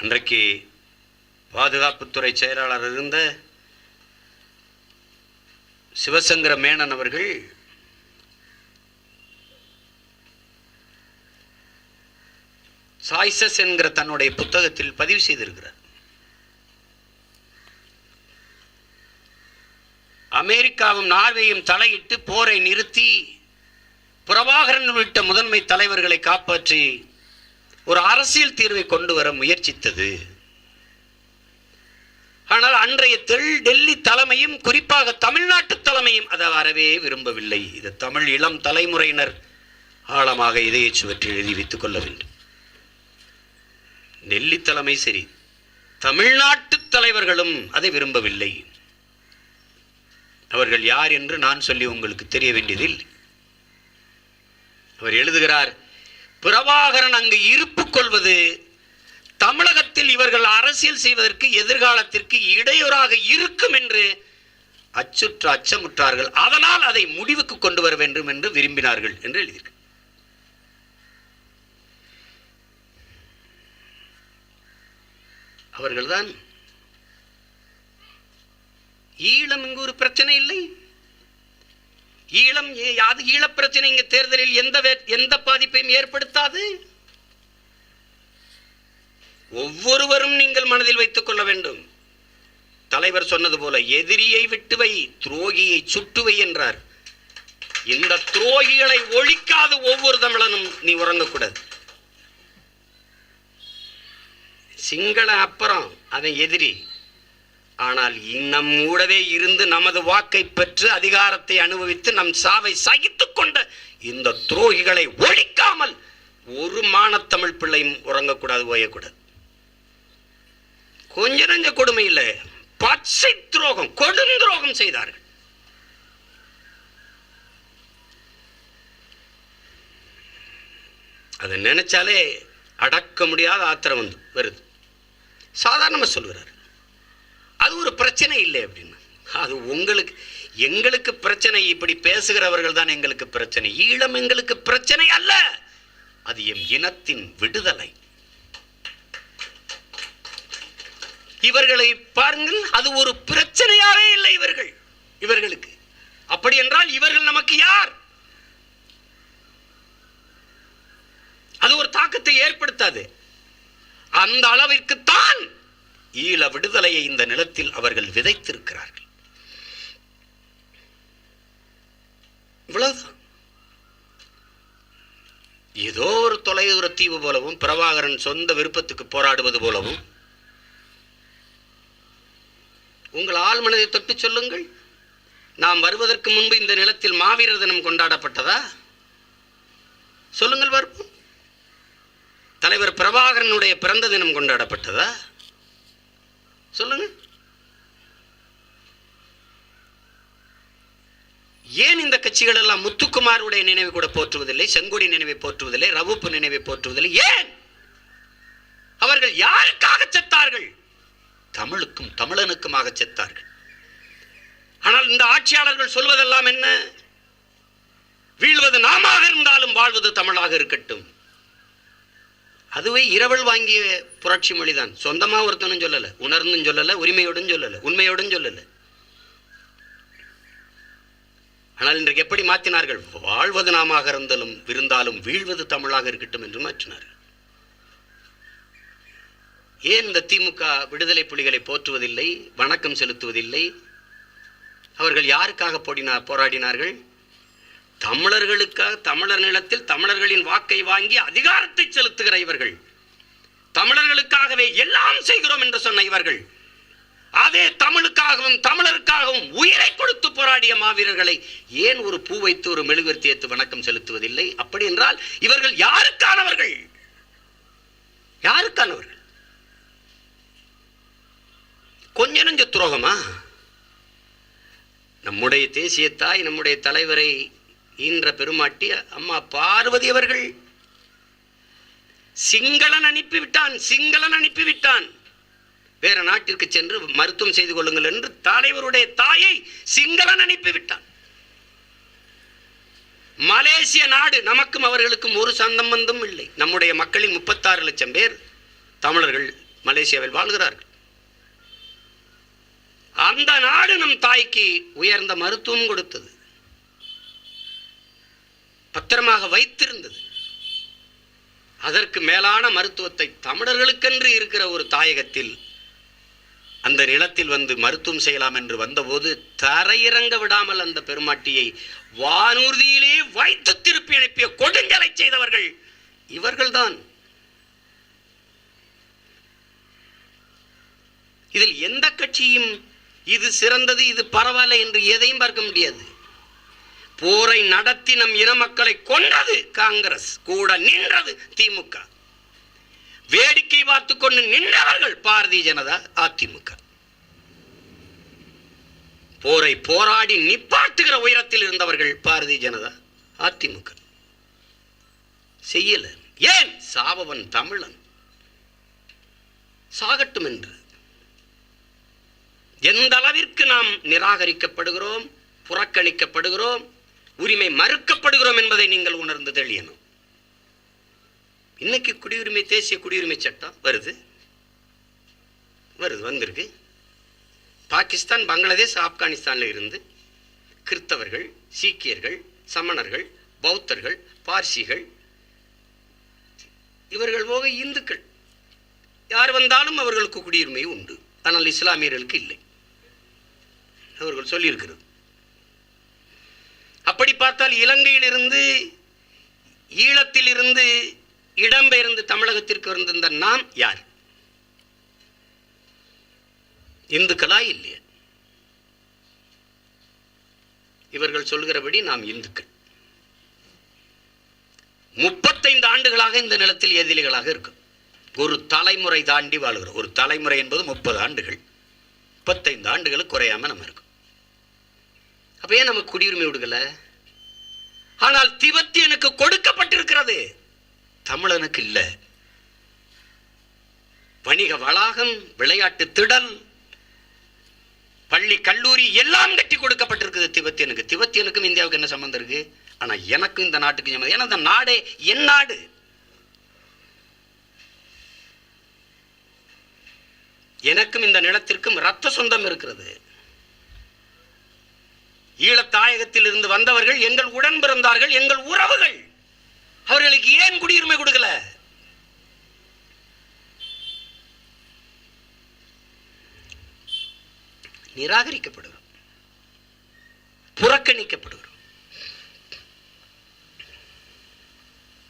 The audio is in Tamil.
அன்றைக்கு பாதுகாப்புத்துறை செயலாளர் இருந்த சிவசங்கர மேனன் அவர்கள் சாய்சஸ் என்கிற தன்னுடைய புத்தகத்தில் பதிவு செய்திருக்கிறார். அமெரிக்காவும் நார்வேயும் தலையிட்டு போரை நிறுத்தி பிரபாகரன் உள்ளிட்ட முதன்மை தலைவர்களை காப்பாற்றி ஒரு அரசியல் தீர்வை கொண்டு வர முயற்சித்தது. ஆனால் அன்றைய தெல் டெல்லி தலைமையும் குறிப்பாக தமிழ்நாட்டு தலைமையும் அதை வரவே விரும்பவில்லை. இது தமிழ் இளம் தலைமுறையினர் ஆழமாக இதய சுவற்றில் எழுதி வைத்துக் கொள்ள வேண்டும். டெல்லி தலைமை சரி தமிழ்நாட்டு தலைவர்களும் அதை விரும்பவில்லை. அவர்கள் யார் என்று நான் சொல்லி உங்களுக்கு தெரிய வேண்டியதில்லை. அவர் எழுதுகிறார் பிரபாகரன் அங்கு இருப்பு கொள்வது தமிழகத்தில் இவர்கள் அரசியல் செய்வதற்கு எதிர்காலத்திற்கு இடையூறாக இருக்கும் என்று அச்சுற்று அச்சமுற்றார்கள் அதனால் அதை முடிவுக்கு கொண்டு வர வேண்டும் என்று விரும்பினார்கள் என்று எழுதியிருக்கிறார் அவர்கள்தான் ஈழம் இங்கு ஒரு பிரச்சனை இல்லை. ஈழம் யாது அது ஈழப் பிரச்சனை இங்க தேர்தலில் எந்த எந்த பாதிப்பையும் ஏற்படுத்தாது? ஒவ்வொருவரும் நீங்கள் மனதில் வைத்துக் கொள்ள வேண்டும். தலைவர் சொன்னது போல எதிரியை விட்டுவை துரோகியை சுட்டுவை என்றார். இந்த துரோகிகளை ஒழிக்காத ஒவ்வொரு தமிழனும் நீ உறங்கக்கூடாது. சிங்கள அப்புறம் அவன் எதிரி. ஆனால் நம் கூடவே இருந்து நமது வாக்கை பெற்று அதிகாரத்தை அனுபவித்து நம் சாவை சகித்து கொண்ட இந்த துரோகிகளை ஒழிக்காமல் ஒரு மானத்தமிழ் பிள்ளையும் உறங்கக்கூடாது ஓயக்கூடாது. கொஞ்ச நஞ்ச கொடுமை இல்லை. பச்சை துரோகம் கொடுந்துரோகம் செய்தார்கள். அதை நினைச்சாலே அடக்க முடியாத ஆத்திரம் வந்து வருது சாதாரணமாக சொல்கிறார் அது ஒரு பிரச்சனை இல்லை அப்படின்னு. அது உங்களுக்கு எங்களுக்கு பிரச்சனை இப்படி பேசுகிறவர்கள் தான் எங்களுக்கு பிரச்சனை. ஈழம் எங்களுக்கு பிரச்சனை அல்ல. அது எம் இனத்தின் விடுதலை. இவர்களை பாருங்கள் அது ஒரு பிரச்சனையாவே இல்லை இவர்கள் இவர்களுக்கு. அப்படி என்றால் இவர்கள் நமக்கு யார்? அது ஒரு தாக்கத்தை ஏற்படுத்தாது. அந்த அளவிற்குத்தான் ஈழ விடுதலையை இந்த நிலத்தில் அவர்கள் விதைத்திருக்கிறார்கள். இவ்வளவுதான். ஏதோ ஒரு தொலைதூர தீவு போலவும் பிரபாகரன் சொந்த விருப்பத்துக்கு போராடுவது போலவும் உங்கள் ஆள் மனதை தொட்டு சொல்லுங்கள். நாம் வருவதற்கு முன்பு இந்த நிலத்தில் மாவீரர் தினம் கொண்டாடப்பட்டதா? சொல்லுங்கள் வருவோம். தலைவர் பிரபாகரனுடைய பிறந்த தினம் கொண்டாடப்பட்டதா? சொல்லுங்க. ஏன் இந்த கட்சிகள் எல்லாம் முத்துக்குமாருடைய நினைவை கூட போற்றுவதில்லை செங்கோடி நினைவை போற்றுவதில்லை ரவுப்பு நினைவை போற்றுவதில்லை? ஏன்? அவர்கள் யாருக்காக செத்தார்கள்? தமிழுக்கும் தமிழனுக்குமாக செத்தார்கள். ஆனால் இந்த ஆட்சியாளர்கள் சொல்வதெல்லாம் என்ன? வீழ்வது நாமாக இருந்தாலும் வாழ்வது தமிழாக இருக்கட்டும். அதுவே இரவல் வாங்கிய புரட்சி மொழிதான். சொந்தமா ஒருத்தனும் சொல்லல உணர்ந்தும் சொல்லல உரிமையோடும் சொல்லல உண்மையோடும் சொல்லல. ஆனால் இன்றைக்கு எப்படி மாற்றினார்கள் வாழ்வது நாமாக இருந்தாலும் விருந்தாலும் வீழ்வது தமிழாக இருக்கட்டும் என்று மாற்றினார்கள். ஏன் இந்த திமுக விடுதலை புலிகளை போற்றுவதில்லை வணக்கம் செலுத்துவதில்லை? அவர்கள் யாருக்காக போடினா போராடினார்கள்? தமிழர்களுக்காக தமிழர் நிலத்தில் தமிழர்களின் வாக்கை வாங்கி அதிகாரத்தை செலுத்துகிற இவர்கள். தமிழர்களுக்காகவே எல்லாம் செய்கிறோம் என்று சொன்ன இவர்கள். அதே தமிழுக்காகவும் தமிழருக்காகவும் உயிரை கொடுத்து போராடிய மாவீரர்களை ஏன் ஒரு பூ வைத்து ஒரு மெழுகுவர்த்தி ஏற்று வணக்கம் செலுத்துவதில்லை? அப்படி என்றால் இவர்கள் யாருக்கானவர்கள்? யாருக்கானவர்கள்? கொஞ்ச நஞ்ச துரோகமா நம்முடைய தேசிய தாய் நம்முடைய தலைவரை ஈன்ற பெருமாட்டி அம்மா பார்வதி அவர்கள் சிங்களன் அனுப்பிவிட்டான் சிங்களன் அனுப்பிவிட்டான். வேற நாட்டிற்கு சென்று மருத்துவம் செய்து கொள்ளுங்கள் என்று தலைவருடைய தாயை சிங்களன் அனுப்பிவிட்டான். மலேசிய நாடு நமக்கும் அவர்களுக்கும் ஒரு சம்பந்தமும் இல்லை. நம்முடைய மக்களின் முப்பத்தாறு லட்சம் பேர் தமிழர்கள் மலேசியாவில் வாழ்கிறார்கள். அந்த நாடு நம் தாய்க்கு உயர்ந்த மருத்துவம் கொடுத்தது. பத்திரமாக வைத்திருந்தது. அதற்கு மேலான மருத்துவத்தை தமிழர்களுக்கென்று இருக்கிற ஒரு தாயகத்தில் அந்த நிலத்தில் வந்து மருத்துவம் செய்யலாம் என்று வந்தபோது தரையிறங்க விடாமல் அந்த பெருமாட்டியை வானூர்தியிலே வைத்து திருப்பி அனுப்பிய கொடுஞ்சலை செய்தவர்கள் இவர்கள்தான். இதில் எந்த கட்சியும் இது சிறந்தது இது பரவாயில்ல என்று எதையும் பார்க்க முடியாது. போரை நடத்தி நம் இன மக்களை கொன்றது காங்கிரஸ். கூட நின்றது திமுக. வேடிக்கை பார்த்து கொண்டு நின்றவர்கள் பாரதிய ஜனதா அதிமுக. போரை போராடி நிப்பாட்டுகிற உயரத்தில் இருந்தவர்கள் பாரதிய ஜனதா அதிமுக. செய்யல. ஏன்? சாபவன் தமிழன். சாகட்டும் என்று. எந்த அளவிற்கு நாம் நிராகரிக்கப்படுகிறோம் புறக்கணிக்கப்படுகிறோம் உரிமை மறுக்கப்படுகிறோம் என்பதை நீங்கள் உணர்ந்து தெளியணும். இன்னைக்கு குடியுரிமை தேசிய குடியுரிமை சட்டம் வருது. வருது வந்திருக்கு. பாகிஸ்தான் பங்களாதேஷ் ஆப்கானிஸ்தானில் இருந்து கிறிஸ்தவர்கள் சீக்கியர்கள் சமணர்கள் பௌத்தர்கள் பார்சிகள் இவர்கள் போக இந்துக்கள். யார் வந்தாலும் அவர்களுக்கு குடியுரிமை உண்டு. ஆனால் இஸ்லாமியர்களுக்கு இல்லை. அவர்கள் சொல்லியிருக்கிறது. அப்படி பார்த்தால் இலங்கையிலிருந்து ஈழத்திலிருந்து இடம்பெயர்ந்து தமிழகத்திற்கு வந்திருந்த நாம் யார்? இந்துக்களா இல்லையா. இவர்கள் சொல்கிறபடி நாம் இந்துக்கள். முப்பத்தைந்து ஆண்டுகளாக இந்த நிலத்தில் எதிரிகளாக இருக்கும். ஒரு தலைமுறை தாண்டி வாழ்கிறோம். ஒரு தலைமுறை என்பது முப்பது ஆண்டுகள். முப்பத்தைந்து ஆண்டுகளுக்கு குறையாம நம்ம இருக்கும். அப்ப ஏன் நமக்கு குடியுரிமை விடுகல ஆனால் திபெத்தியனுக்கு கொடுக்கப்பட்டிருக்கிறது. தமிழனுக்கு இல்லை. வணிக வளாகம் விளையாட்டு திடல் பள்ளி கல்லூரி எல்லாம் கட்டி கொடுக்கப்பட்டிருக்குது திபெத்தியனுக்கு. திபெத்தியனுக்கும் இந்தியாவுக்கு என்ன சம்மந்தம் இருக்கு? ஆனால் எனக்கும் இந்த நாட்டுக்கும் சம்மந்தம் ஏன்னா இந்த நாடே என் நாடு. எனக்கும் இந்த நிலத்திற்கும் ரத்த சொந்தம் இருக்கிறது. ஈழத்தாயகத்தில் இருந்து வந்தவர்கள் எங்கள் உடன் பிறந்தார்கள் எங்கள் உறவுகள். அவர்களுக்கு ஏன் குடியுரிமை கொடுக்கல? நிராகரிக்கப்படுகிறோம். புறக்கணிக்கப்படுகிறோம்.